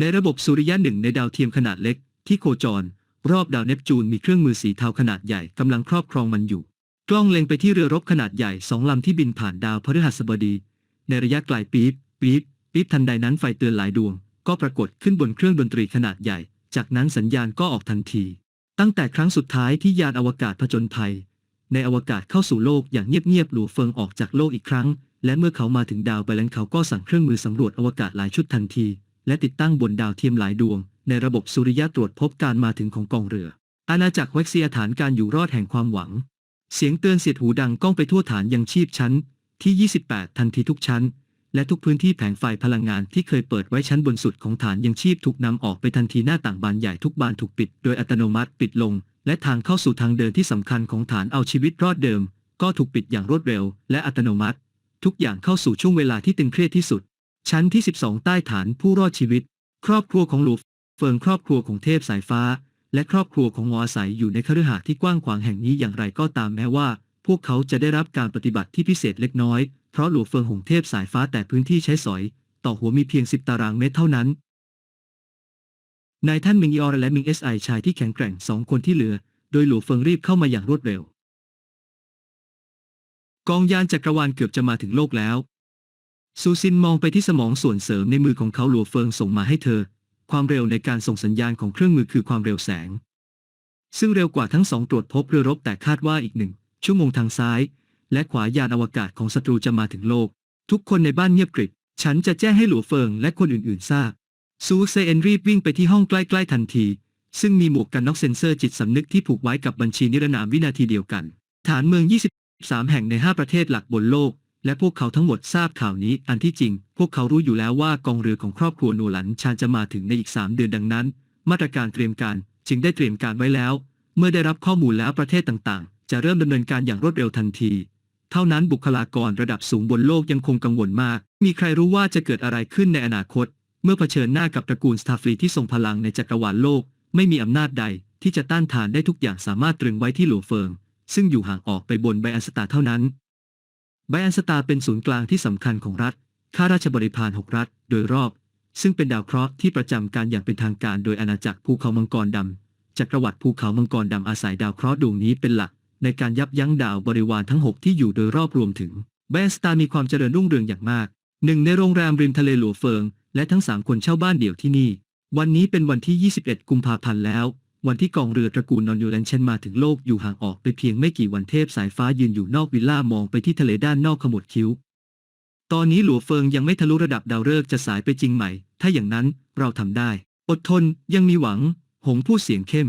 ในระบบสุริยะหนึ่งในดาวเทียมขนาดเล็ก ที่โคจร รอบดาวเนปจูนมีเครื่องมือสีเทาขนาดใหญ่กำลังครอบครองมันอยู่ กล้องเล็งไปที่เรือรบขนาดใหญ่สองลำที่บินผ่านดาวพฤหัสบดี ในระยะไกลปี๊บปี๊บปี๊บทันใดนั้นไฟเตือนหลายดวง ก็ปรากฏขึ้นบนเครื่องดนตรีขนาดใหญ่ จากนั้นสัญญาณก็ออกทันที ตั้งแต่ครั้งสุดท้ายที่ยานอวกาศผจญภัย ในอวกาศเข้าสู่โลกอย่างเงียบๆหลัวเฟิงออกจากโลกอีกครั้ง และเมื่อเขามาถึงดาวไบแลนเขาก็สั่งเครื่องมือสำรวจอวกาศหลายชุดทันที และติดตั้งบนดาวเทียมหลายดวง ในระบบสุริยะตรวจพบการมาถึงของกองเรือ อาณาจักรเว็กเซียฐานการอยู่รอดแห่งความหวัง เสียงเตือนเสียดหูดังก้องไปทั่วฐานยังชีพชั้น ที่ 28 ทันทีทุกชั้น และทุกพื้นที่แผงไฟพลังงานที่เคยเปิดไว้ชั้นบนสุดของฐานยังชีพถูกนำออกไปทันทีหน้าต่างบานใหญ่ทุกบานถูกปิด โดยอัตโนมัติปิดลง และทางเข้าสู่ทางเดินที่สำคัญของฐานเอาชีวิตรอดเดิม ก็ถูกปิดอย่างรวดเร็ว และอัตโนมัติ ทุกอย่างเข้าสู่ช่วงเวลาที่ตึงเครียดที่สุด ชั้นที่ 12 ใต้ฐานผู้รอดชีวิต ครอบครัวของหลูเฟิงครอบครัวของเทพสายฟ้า และครอบครัวของงออาศัยอยู่ในคฤหาสน์ที่กว้างขวางแห่งนี้อย่างไรก็ตามแม้ว่า พวกเขาจะได้รับการปฏิบัติที่พิเศษเล็กน้อย เพราะหลวเฟิงหงเทพสายฟ้าแต่พื้นที่ใช้สอย ต่อหัวมีเพียง 10 ตารางเมตรเท่านั้นนายท่านมิงยอร์และมิงเอสไอชายที่แข็งแกร่งสองคนที่เหลือ โดยหลวเฟิงรีบเข้ามาอย่างรวดเร็ว กองยานจักรวาลเกือบจะมาถึงโลกแล้ว ซูซินมองไปที่สมองส่วนเสริมในมือของเขาหลัวเฟิงส่งมาให้เธอ ความเร็วในการส่งสัญญาณของเครื่องมือคือความเร็วแสง ซึ่งเร็วกว่าทั้งสองตรวจพบเรือรบแต่คาดว่าอีกหนึ่ง ชั่วโมงทางซ้าย และขวายานอวกาศของศัตรูจะมาถึงโลก ทุกคนในบ้านเงียบกริบ ฉันจะแจ้งให้หลัวเฟิงและคนอื่นๆทราบ ซูเซเอนรีบวิ่งไปที่ห้องใกล้ๆทันที ซึ่งมีหมวกกันน็อกเซนเซอร์จิตสำนึกที่ผูกไว้กับบัญชีนิรนามวินาทีเดียวกัน ฐานเมือง 23 แห่งใน 5 ประเทศหลักบนโลก และพวกเขาทั้งหมดทราบข่าวนี้ อันที่จริง พวกเขารู้อยู่แล้วว่ากองเรือของครอบครัวโนหลันชานจะมาถึงในอีก3เดือนดังนั้น มาตรการเตรียมการจึงได้เตรียมการไว้แล้ว เมื่อได้รับข้อมูลแล้วประเทศต่างๆ จะเริ่มดำเนินการอย่างรวดเร็วทันที เท่านั้นบุคลากรระดับสูงบนโลกยังคงกังวลมาก มีใครรู้ว่าจะเกิดอะไรขึ้นในอนาคต เมื่อเผชิญหน้ากับตระกูลสตาฟลีที่ทรงพลังในจักรวาลโลก ไม่มีอำนาจใด ที่จะต้านทานได้ทุกอย่างสามารถตรึงไว้ที่หลัวเฟิง ซึ่งอยู่ห่างออกไปบนไบอันสตาเท่านั้น ไบอันสตาเป็นศูนย์กลางที่สำคัญของรัฐ ข้าราชบริพารหกรัฐ โดยรอบ ซึ่งเป็นดาวเคราะห์ที่ประจำการอย่างเป็นทางการโดยอาณาจักรภูเขามังกรดำ จักรวรรดิภูเขามังกรดำอาศัยดาวเคราะห์ดวงนี้เป็นหลัก ในการยับยั้งดาวบริวารทั้ง 6 ที่อยู่โดยรอบรวมถึงไบอันสตามีความเจริญรุ่งเรืองอย่างมาก หนึ่งในโรงแรมริมทะเลหลัวเฟิง และทั้งสามคนเช่าบ้านเดี่ยวที่นี่ วันนี้เป็นวันที่ 21 กุมภาพันธ์แล้ว วันที่กองเรือตระกูลนอนยูแลนเชนมาถึงโลกอยู่ห่างออกไปเพียงไม่กี่วันเทพสายฟ้ายืนอยู่นอกวิลล่ามองไปที่ทะเลด้านนอกขมวดคิ้ว ตอนนี้หลัวเฟิงยังไม่ทะลุระดับดาวฤกษ์จะสายไปจริงไหม ถ้าอย่างนั้นเราทำได้ อดทนยังมีหวัง หงพูดเสียงเข้ม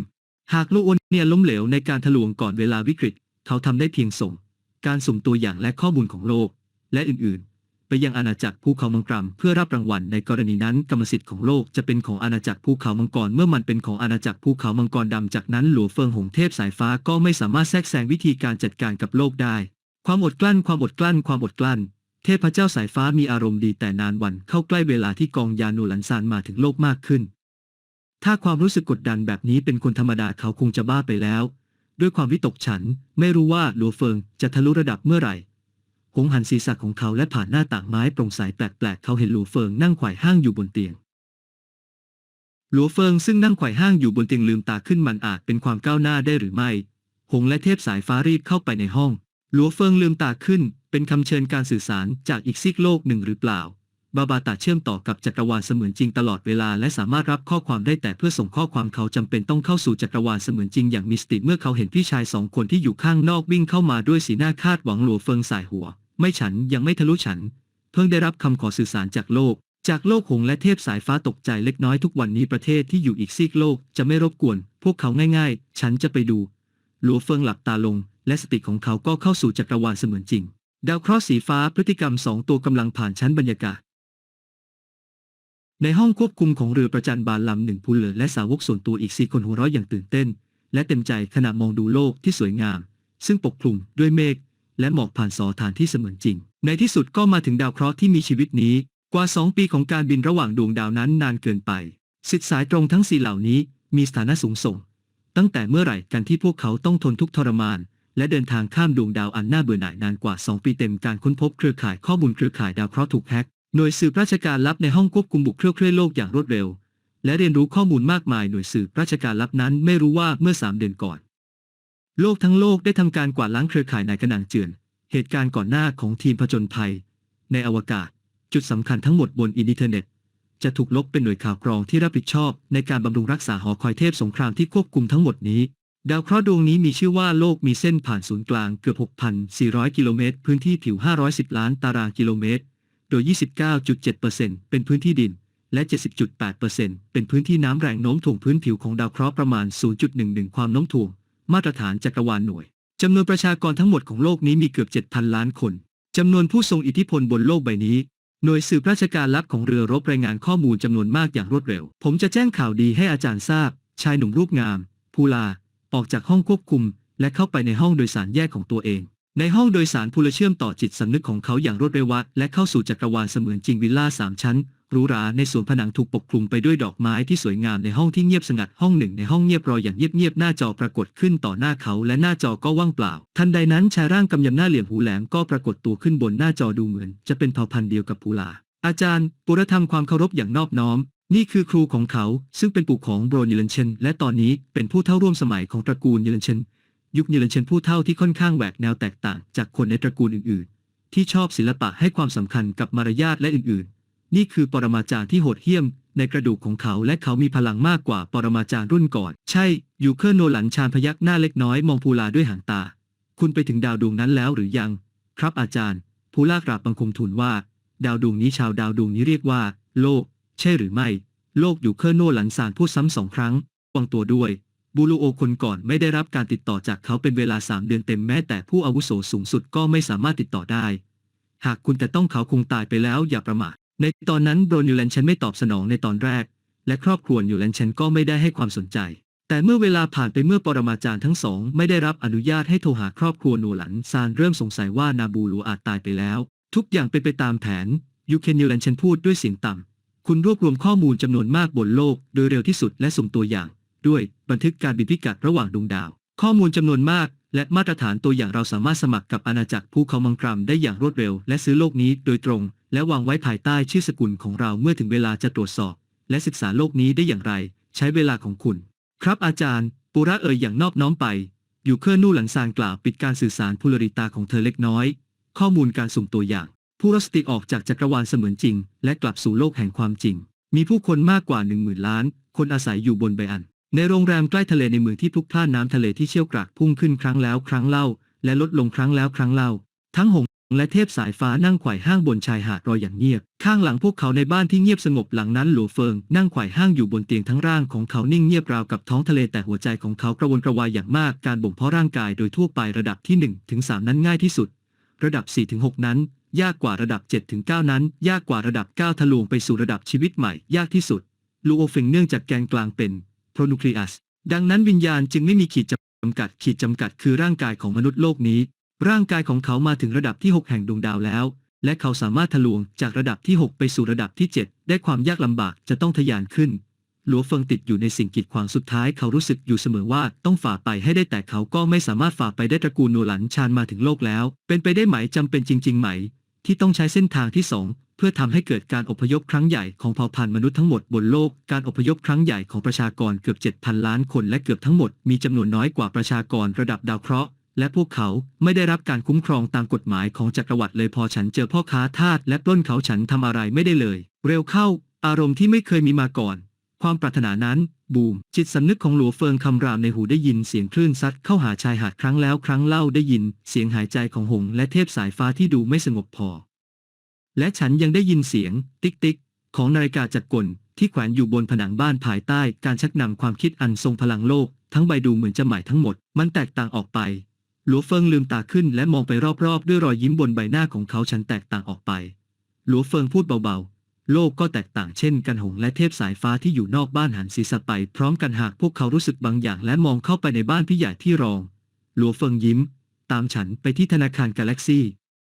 หากลกโอนเนียล้มเหลวในการทะลวงก่อนเวลาวิกฤต เขาทำได้เพียงส่ง การสุ่มตัวอย่างและข้อมูลของโลก และอื่นๆ ไปยังอาณาจักรภูเขามังกรเพื่อรับรางวัลในกรณีนั้นกรรมสิทธิ์ของโลกจะเป็นของอาณาจักรภูเขามังกรเมื่อมันเป็นของอาณาจักรภูเขามังกรดำจากนั้นหลัวเฟิงหงเทพสายฟ้าก็ไม่สามารถแทรกแซงวิธีการจัดการกับโลกได้ ความอดกลั้นความอดกลั้นความอดกลั้น เทพเจ้าสายฟ้ามีอารมณ์ดีแต่นานวันเข้าใกล้เวลาที่กองยานูหลันซานมาถึงโลกมากขึ้น ถ้าความรู้สึกกดดันแบบนี้เป็นคนธรรมดาเขาคงจะบ้าไปแล้ว ด้วยความวิตกฉันไม่รู้ว่าหลัวเฟิงจะทะลุระดับเมื่อไหร่ หงหันศีรษะของเขาและผ่านหน้าต่างไม้โปร่งใสแปลกๆ เขาเห็นหลัวเฟิงนั่งไขว่ห้างอยู่บนเตียง หลัวเฟิงซึ่งนั่งไขว่ห้างอยู่บนเตียงลืมตาขึ้นมันอาจเป็นความก้าวหน้าได้หรือไม่ หงและเทพสายฟ้ารีบเข้าไปในห้อง หลัวเฟิงลืมตาขึ้น เป็นคำเชิญการสื่อสารจากอีกซีกโลกหนึ่งหรือเปล่า บาบาตาเชื่อมต่อกับจักรวาลเสมือนจริงตลอดเวลาและสามารถรับข้อความได้แต่เพื่อส่งข้อความเขาจำเป็นต้องเข้าสู่จักรวาลเสมือนจริงอย่างมิสติเมื่อเขาเห็นพี่ชายสองคนที่อยู่ข้างนอกวิ่งเข้ามาด้วยสีหน้าคาดหวังหลัวเฟิงสายหัว ไม่ฉันยังไม่ทะลุฉัน เพิ่งได้รับคำขอสื่อสารจากโลก จากโลกหงและเทพสายฟ้าตกใจเล็กน้อยทุกวันนี้ประเทศที่อยู่อีกซีกโลกจะไม่รบกวน พวกเขาง่ายๆ ฉันจะไปดู หลัวเฟิงหลับตาลง และสติของเขาก็เข้าสู่จักรวาลเสมือนจริง ดาวเคราะห์สีฟ้าพฤติกรรมสองตัวกำลังผ่านชั้นบรรยากาศในห้องควบคุมของเรือประจันบานลำหนึ่งพูเลอและสาวกส่วนตัวอีกสี่คนหัวเราะอย่างตื่นเต้น และเต็มใจขณะมองดูโลกที่สวยงาม ซึ่งปกคลุมด้วยเมฆ และหมอกผ่านสอฐานที่เสมือนจริง ในที่สุดก็มาถึงดาวเคราะห์ที่มีชีวิตนี้ กว่าสองปีของการบินระหว่างดวงดาวนั้นนานเกินไปสิทธิสายตรงทั้งสี่เหล่านี้มีสถานะสูงส่ง ตั้งแต่เมื่อไหร่กันที่พวกเขาต้องทนทุกข์ทรมาน และเดินทางข้ามดวงดาวอันน่าเบื่อหน่ายนานกว่า 2 ปีเต็มการค้นพบเครือข่ายข้อมูลเครือข่ายดาวเคราะห์ถูกแฮกหน่วยสืบราชการลับในห้องควบคุมบุกเครือเคลื่อนโลกอย่างรวดเร็ว และเรียนรู้ข้อมูลมากมายหน่วยสืบราชการลับนั้นไม่รู้ว่าเมื่อสามเดือนก่อน โลกทั้งโลกได้ทำการกวาดล้างเครือข่ายนายกระหนังเจือน เหตุการณ์ก่อนหน้าของทีมผจญภัย ในอวกาศ จุดสำคัญทั้งหมดบนอินเทอร์เน็ต จะถูกลบเป็นหน่วยข่าวกรองที่รับผิดชอบ ในการบำรุงรักษาหอคอยเทพสงครามที่ควบคุมทั้งหมดนี้ ดาวเคราะห์ดวงนี้มีชื่อว่าโลกมีเส้นผ่านศูนย์กลางเกือบ 6,400 กิโลเมตร พื้นที่ผิว 510 ล้านตารางกิโลเมตร โดย 29.7%เป็นพื้นที่ดิน และ 70.8%เป็นพื้นที่น้ำแรงโน้มถ่วงพื้นผิวของดาวเคราะห์ประมาณ 0.11 ความโน้มถ่วง มาตรฐานจักรวาลหน่วยจำนวนประชากรทั้งหมดของโลกนี้มีเกือบ 7,000 ล้านคนจำนวนผู้ทรงอิทธิพลบนโลกใบนี้ หน่วยสืบราชการลับของเรือรบรายงานข้อมูลจำนวนมากอย่างรวดเร็ว ผมจะแจ้งข่าวดีให้อาจารย์ทราบ ชายหนุ่มรูปงาม ภูลา ออกจากห้องควบคุม และเข้าไปในห้องโดยสารแยกของตัวเอง ในห้องโดยสารภูลเชื่อมต่อจิตสำนึกของเขาอย่างรวดเร็วและเข้าสู่จักรวาลเสมือนจริงวิลล่าสามชั้นหรูหราในสวนผนังถูกปกคลุมไปด้วยดอกไม้ที่สวยงามในห้องที่เงียบสงัดห้องหนึ่งในห้องเงียบรออย่างเงียบๆหน้าจอปรากฏขึ้นต่อหน้าเขาและหน้าจอก็ว่างเปล่า ทันใดนั้นชายร่างกำยำหน้าเหลี่ยมหูแหลมก็ปรากฏตัวขึ้นบนหน้าจอดูเหมือน จะเป็นเผ่าพันธุ์เดียวกับภูลา อาจารย์ ปุรธรรมความเคารพอย่างนอบน้อม นี่คือครูของเขา ซึ่งเป็นปู่ของโบรนิลันเชนและตอนนี้เป็นผู้เท่าร่วมสมัยของตระกูลนิลันเชน ยุคนิลันเชนผู้เท่าที่ค่อนข้างแหวกแนวแตกต่างจากคนในตระกูลอื่น ๆ ที่ชอบศิลปะให้ความสำคัญกับมารยาทและอื่น ๆ นี่คือปรมาจารย์ที่โหดเหี้ยม ในกระดูกของเขาและเขามีพลังมากกว่าปรมาจารย์รุ่นก่อน ใช่ ยูเคอร์โนหลันชานพยักหน้าเล็กน้อยมองภูลาด้วยหางตา คุณไปถึงดาวดวงนั้นแล้วหรือยัง ครับอาจารย์ ภูลากราบบังคมทูลว่า ดาวดวงนี้ชาวดาวดวงนี้เรียกว่า โลก ใช่หรือไม่ โลกอยู่เคอร์โนหลันซานพูดซ้ำสองครั้งวางตัวด้วย บูลูโอคนก่อนไม่ได้รับการติดต่อจากเขาเป็นเวลาสามเดือนเต็มแม้แต่ผู้อาวุโสสูงสุดก็ไม่สามารถติดต่อได้ หากคุณแต่ต้องเขาคงตายไปแล้วอย่าประมาท ในตอนนั้นโบรนิวแลนเชนไม่ตอบสนองในตอนแรก และครอบครัวนิวแลนเชนก็ไม่ได้ให้ความสนใจ แต่เมื่อเวลาผ่านไปเมื่อปรมาจารย์ทั้งสอง ไม่ได้รับอนุญาตให้โทรหาครอบครัวนูหลันซานเริ่มสงสัยว่านาบูลูอาจตายไปแล้ว ทุกอย่างเป็นไปตามแผนยูเคนนิวแลนเชนพูดด้วยเสียงต่ำคุณรวบรวมข้อมูลจำนวนมากบนโลก โดยเร็วที่สุดและสุ่มตัวอย่าง ด้วยบันทึกการบินพิกัดระหว่างดวงดาว ข้อมูลจำนวนมาก และมาตรฐานตัวอย่างเราสามารถสมัครกับอาณาจักรภูเขามังกรมได้อย่างรวดเร็ว และซื้อโลกนี้โดยตรง และวางไว้ภายใต้ชื่อสกุลของเราเมื่อถึงเวลาจะตรวจสอบ และศึกษาโลกนี้ได้อย่างไร ใช้เวลาของคุณ ครับอาจารย์ ปุระเอ่ยอย่างนอบน้อมไป อยู่เคอร์นู่หลังซานกล่าวปิดการสื่อสารพูลริตาของเธอเล็กน้อย ข้อมูลการสุ่มตัวอย่าง ผู้รัสติออกจากจักรวาลเสมือนจริง และกลับสู่โลกแห่งความจริง มีผู้คนมากกว่า1 0,000ล้าน คนอาศัยอยู่บนไบอัน ในโรงแรมใกล้ทะเลในเมืองที่พลุกพล่านน้ำทะเลที่เชี่ยวกรากพุ่งขึ้นครั้งแล้วครั้งเล่า และลดลงครั้งแล้วครั้งเล่า ทั้งหงส์และเทพสายฟ้านั่งไขว่ห้างบนชายหาดรอยอย่างเงียบ ข้างหลังพวกเขาในบ้านที่เงียบสงบหลังนั้นหลัวเฟิงนั่งไขว่ห้างอยู่บนเตียงทั้งร่างของเขานิ่งเงียบราวกับท้องทะเลแต่หัวใจของเขากระวนกระวายอย่างมากการบ่มเพาะร่างกายโดยทั่วไประดับที่1ถึง3นั้นง่ายที่สุด ระดับ4ถึง6นั้น ยากกว่าระดับ7ถึง9นั้น ยากกว่าระดับ 9 ทะลวงไปสู่ระดับชีวิตใหม่ ยากที่สุดลูโอเฟิงเนื่องจากแกนกลางเป็น โพรนูคลีอัส ดังนั้นวิญญาณจึงไม่มีขีดจำกัด ขีดจำกัดคือร่างกายของมนุษย์โลกนี้ ร่างกายของเขามาถึงระดับที่ 6 แห่งดวงดาวแล้ว และเขาสามารถทะลวงจากระดับที่ 6 ไปสู่ระดับที่ 7 ได้ความยากลำบากจะต้องทะยานขึ้น หลัวเฟิงติดอยู่ในสิ่งกีดขวางสุดท้ายเขารู้สึกอยู่เสมอว่าต้องฝ่าไปให้ได้แต่เขาก็ไม่สามารถฝ่าไปได้ตระกูลนัวหลันชานมาถึงโลกแล้ว เป็นไปได้ไหมจำเป็นจริง ๆ ไหม ที่ต้องใช้เส้นทางที่สอง พื่อทำให้เกิดการอพยพครั้งใหญ่ของเผ่าพันธุ์มนุษย์ทั้งหมดบนโลก การอพยพครั้งใหญ่ของประชากรเกือบ 7,000 ล้านคนและเกือบทั้งหมดมีจำนวนน้อยกว่าประชากรระดับดาวเคราะห์และพวกเขาไม่ได้รับการคุ้มครองตามกฎหมายของจักรวรรดิเลยพอฉันเจอพ่อค้าทาสและปล้นเขาฉันทำอะไรไม่ได้เลย เร็วเข้า อารมณ์ที่ไม่เคยมีมาก่อน ความปรารถนานั้น บูม จิตสำนึกของหลัวเฟิงคำรามในหูได้ยินเสียงคลื่นซัดเข้าหาชายหาดครั้งแล้วครั้งเล่าได้ยิน เสียงหายใจของหงและเทพสายฟ้าที่ดูไม่สงบพอ และฉันยังได้ยินเสียง ติ๊กติ๊กของนาฬิกาจักรกลที่แขวนอยู่บนผนังบ้านภายใต้การชักนำความคิดอันทรงพลังโลก ทั้งใบดูเหมือนจะหม่ทั้งหมด มันแตกต่างออกไป หลัวเฟิงลืมตาขึ้นและมองไปรอบๆ ด้วยรอยยิ้มบนใบหน้าของเขาฉันแตกต่างออกไป หลัวเฟิงพูดเบาๆ โลกก็แตกต่างเช่นกันหงและเทพสายฟ้าที่อยู่นอกบ้านหันศีรษะไป พร้อมกันหากพวกเขารู้สึกบางอย่างและมองเข้าไปในบ้านพี่ใหญ่ที่รอง หลัวเฟิงยิ้ม ตามฉันไปที่ธนาคารกาแล็กซี่